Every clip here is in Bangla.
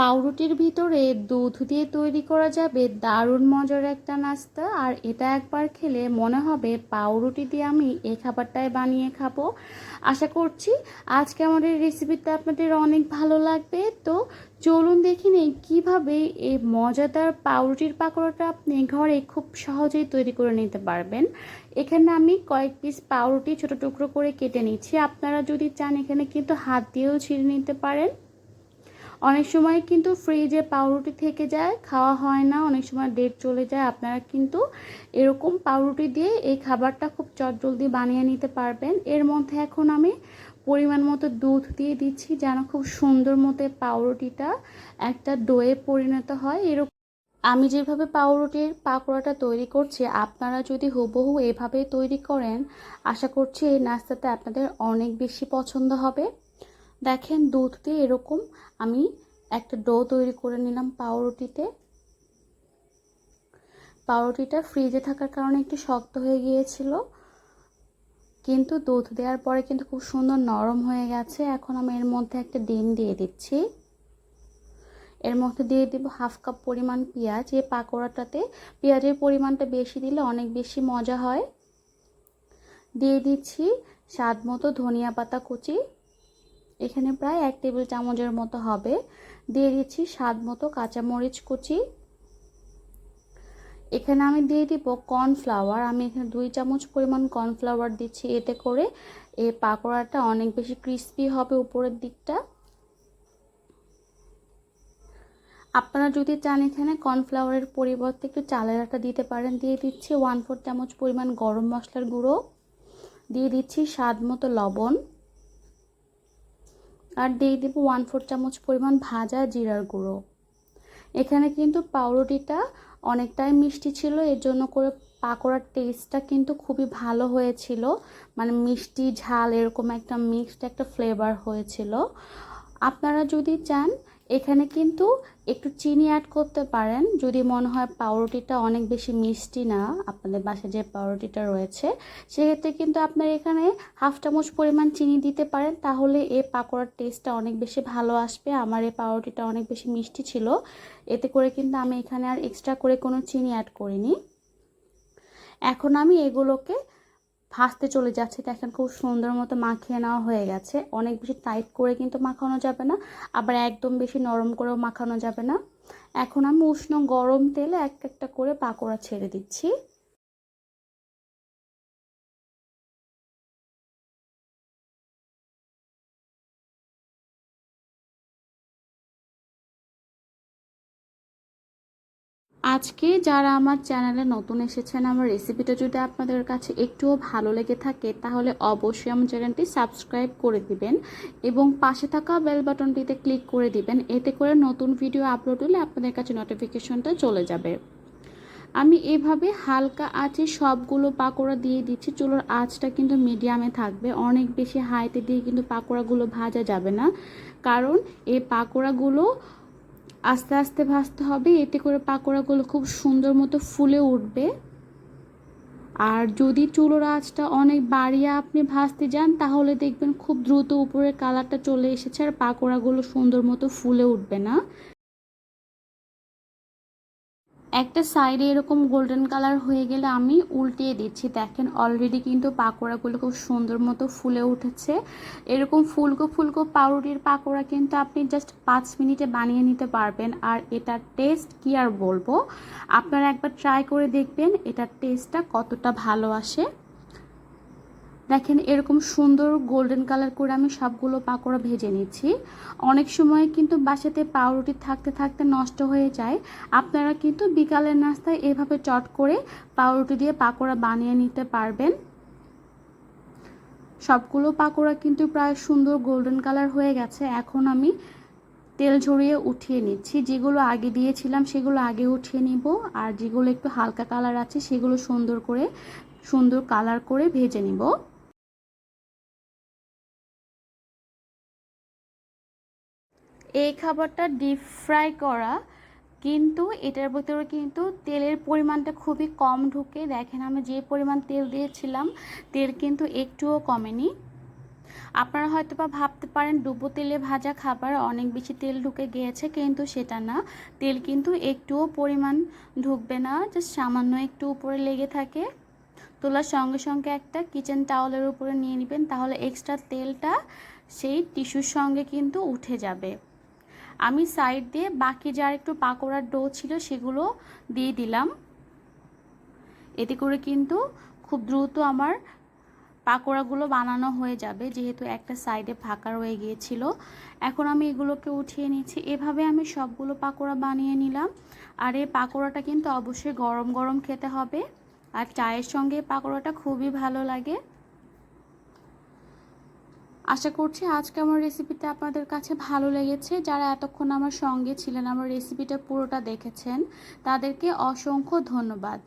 পাউরুটির ভিতরে দুধ দিয়ে তৈরি করা যাবে দারুণ মজার একটা নাস্তা। আর এটা একবার খেলে মনে হবে পাউরুটি দিয়ে আমি এই খাবারটাই বানিয়ে খাব। আশা করছি আজকে আমাদের রেসিপিটা আপনাদের অনেক ভালো লাগবে। তো চলুন দেখি নেই কীভাবে এই মজাদার পাউরুটির পাকোড়াটা আপনি ঘরে খুব সহজেই তৈরি করে নিতে পারবেন। এখানে আমি কয়েক পিস পাউরুটি ছোটো টুকরো করে কেটে নিচ্ছি। আপনারা যদি চান এখানে কিন্তু হাত দিয়েও ছিঁড়ে নিতে পারেন। অনেক সময় কিন্তু ফ্রিজে পাউরুটি থেকে যায়, খাওয়া হয় না, অনেক সময় ডেট চলে যায়। আপনারা কিন্তু এরকম পাউরুটি দিয়ে এই খাবারটা খুব চটজলদি বানিয়ে নিতে পারবেন। এর মধ্যে এখন আমি পরিমাণ মতো দুধ দিয়ে দিচ্ছি যেন খুব সুন্দর মতো পাউরুটিটা একটা ডোয়ে পরিণত হয়। এরকম আমি যেভাবে পাউরুটির পাকোড়াটা তৈরি করছি, আপনারা যদি হুবহু এভাবে তৈরি করেন, আশা করছি এই নাস্তাটা আপনাদের অনেক বেশি পছন্দ হবে। দেখেন দুধ দিয়ে এরকম আমি একটা ডো তৈরি করে নিলাম পাউরুটিতে। পাউরুটিটা ফ্রিজে থাকার কারণে একটু শক্ত হয়ে গিয়েছিল। কিন্তু দুধ দেওয়ার পরে কিন্তু খুব সুন্দর নরম হয়ে গেছে। এখন আমি এর মধ্যে একটা ডিম দিয়ে দিচ্ছি। এর মধ্যে দিয়ে দিব হাফ কাপ পরিমাণ পেঁয়াজ। এই পাকোড়াটাতে পেঁয়াজের পরিমাণটা বেশি দিলে অনেক বেশি মজা হয়। দিয়ে দিচ্ছি স্বাদ মতো ধনিয়া পাতা কুচি। এখানে প্রায় এক টেবিল চামচের মতো হবে। দিয়ে দিচ্ছি স্বাদ মতো কাঁচামরিচ কুচি। এখানে আমি দিয়ে দিব কর্নফ্লাওয়ার। আমি এখানে দুই চামচ পরিমাণ কর্নফ্লাওয়ার দিচ্ছি এতে করে। এই পাকোড়াটা অনেক বেশি ক্রিস্পি হবে উপরের দিকটা। আপনারা যদি চান এখানে কর্নফ্লাওয়ারের পরিবর্তে একটু চালের আটা দিতে পারেন, দিয়ে দিচ্ছি ওয়ান ফোর চামচ পরিমাণ গরম মশলার গুঁড়ো। দিয়ে দিচ্ছি স্বাদ মতো লবণ। আর দিয়ে দেবো ওয়ান ফোর চামচ পরিমাণ ভাজা জিরার গুঁড়ো। এখানে কিন্তু পাউরুটিটা অনেকটাই মিষ্টি ছিল, এর জন্য করে পাকোড়ার টেস্টটা কিন্তু খুবই ভালো হয়েছিল। মানে মিষ্টি, ঝাল, এরকম একটা মিক্সড একটা ফ্লেভার হয়েছিল। আপনারা যদি চান এখানে কিন্তু একটু চিনি অ্যাড করতে পারেন। যদি মনে হয় পাউরুটিটা অনেক বেশি মিষ্টি না, আপনাদের বাসায় যে পাউরুটিটা রয়েছে, সেক্ষেত্রে কিন্তু আপনার এখানে হাফ চামচ পরিমাণ চিনি দিতে পারেন। তাহলে এই পাকোড়ার টেস্টটা অনেক বেশি ভালো আসবে। আমার এই পাউরুটিটা অনেক বেশি মিষ্টি ছিল। এতে করে কিন্তু আমি এখানে আর এক্সট্রা করে কোনো চিনি অ্যাড করিনি। এখন আমি এগুলোকে ভাজতে চলে যাচ্ছে। দেখেন খুব সুন্দর মতো মাখিয়ে নেওয়া হয়ে গেছে। অনেক বেশি টাইট করে কিন্তু মাখানো যাবে না। আবার একদম বেশি নরম করেও মাখানো যাবে না। এখন আমি উষ্ণ গরম তেলে এক একটা করে পাকোড়া ছেড়ে দিচ্ছি। আজকে যারা আমার চ্যানেলে নতুন এসেছেন, আমার রেসিপিটা যদি আপনাদের কাছে একটুও ভালো লেগে থাকে, তাহলে অবশ্যই আমার চ্যানেলটি সাবস্ক্রাইব করে দিবেন এবং পাশে থাকা বেল বাটনটিতে ক্লিক করে দিবেন। এতে করে নতুন ভিডিও আপলোড হলে আপনাদের কাছে নোটিফিকেশনটা চলে যাবে। আমি এভাবে হালকা আঁচে সবগুলো পাকোড়া দিয়ে দিচ্ছি। চুলোর আঁচটা কিন্তু মিডিয়ামে থাকবে। অনেক বেশি হাইতে দিয়ে কিন্তু পাকোড়াগুলো ভাজা যাবে না। কারণ এই পাকোড়াগুলো আস্তে আস্তে ভাজতে হবে। এতে করে পাকোড়াগুলো খুব সুন্দর মতো ফুলে উঠবে। আর যদি চুলোর আঁচটা অনেক বাড়িয়ে আপনি ভাজতে যান, তাহলে দেখবেন খুব দ্রুত উপরের কালারটা চলে এসেছে আর পাকোড়াগুলো সুন্দর মতো ফুলে উঠবে না। একটা সাইডে এরকম গোল্ডেন কালার হয়ে গেলে আমি উল্টিয়ে দিচ্ছি। দেখেন অলরেডি কিন্তু পাকোড়াগুলো খুব সুন্দর মতো ফুলে উঠেছে। এরকম ফুলকো ফুলকো পাউরুটির পাকোড়া কিন্তু আপনি জাস্ট পাঁচ মিনিটে বানিয়ে নিতে পারবেন। আর এটার টেস্ট কি আর বলব? আপনারা একবার ট্রাই করে দেখবেন, এটার টেস্টটা কতটা ভালো আসে। দেখেন এরকম সুন্দর গোল্ডেন কালার করে আমি সবগুলো পাকোড়া ভেজে নিচ্ছি। অনেক সময় কিন্তু বাসাতে পাউরুটি থাকতে থাকতে নষ্ট হয়ে যায়। আপনারা কিন্তু বিকালের নাস্তায় এভাবে চট করে পাউরুটি দিয়ে পাকোড়া বানিয়ে নিতে পারবেন। সবগুলো পাকোড়া কিন্তু প্রায় সুন্দর গোল্ডেন কালার হয়ে গেছে। এখন আমি তেল ঝরিয়ে উঠিয়ে নিচ্ছি। যেগুলো আগে দিয়েছিলাম সেগুলো আগে উঠিয়ে নিব। আর যেগুলো একটু হালকা কালার আছে সেগুলো সুন্দর করে, সুন্দর কালার করে ভেজে নিব। এই খাবারটা ডিপ ফ্রাই করা, কিন্তু এটার ভিতরে কিন্তু তেলের পরিমাণটা খুবই কম ঢুকে। দেখেন আমি যে পরিমাণ তেল দিয়েছিলাম, তেল কিন্তু একটুও কমেনি। আপনারা হয়তো বা ভাবতে পারেন, ডুবো তেলে ভাজা খাবার অনেক বেশি তেল ঢুকে গিয়েছে, কিন্তু সেটা না। তেল কিন্তু একটুও পরিমাণ ঢুকবে না জাস্ট সামান্য একটু উপরে লেগে থাকে। তোলার সঙ্গে সঙ্গে একটা কিচেন টাওয়ালের উপরে নিয়ে নেবেন, তাহলে এক্সট্রা তেলটা সেই টিস্যুর সঙ্গে কিন্তু উঠে যাবে। আমি সাইড দিয়ে বাকি যার একটু পাকোড়ার ডো ছিল সেগুলো দিয়ে দিলাম। এতে করে কিন্তু খুব দ্রুত আমার পাকোড়াগুলো বানানো হয়ে যাবে, যেহেতু একটা সাইডে ফাঁকা রয়ে গিয়েছিল। এখন আমি এগুলোকে উঠিয়ে নিচ্ছি। এভাবে আমি সবগুলো পাকোড়া বানিয়ে নিলাম। আর এই পাকোড়াটা কিন্তু অবশ্যই গরম গরম খেতে হবে। আর চায়ের সঙ্গে পাকোড়াটা খুবই ভালো লাগে। আশা করছি আজকে আমার রেসিপিটা আপনাদের কাছে ভালো লেগেছে। যারা এতক্ষণ আমার সঙ্গে ছিলেন, আমার রেসিপিটা পুরোটা দেখেছেন, তাদেরকে অসংখ্য ধন্যবাদ।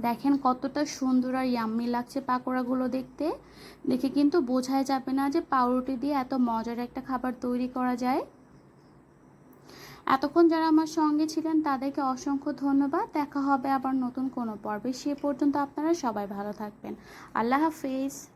দেখেন কতটা সুন্দর আর ইয়াম্মি লাগছে পাকোড়াগুলো দেখতে। দেখে কিন্তু বোঝাই যাবে না যে পাউরুটি দিয়ে এত মজার একটা খাবার তৈরি করা যায়। এতক্ষণ যারা আমার সঙ্গে ছিলেন, তাদেরকে অসংখ্য ধন্যবাদ। দেখা হবে আবার নতুন কোনো পর্বে। সে পর্যন্ত আপনারা সবাই ভালো থাকবেন। আল্লাহ হাফেজ।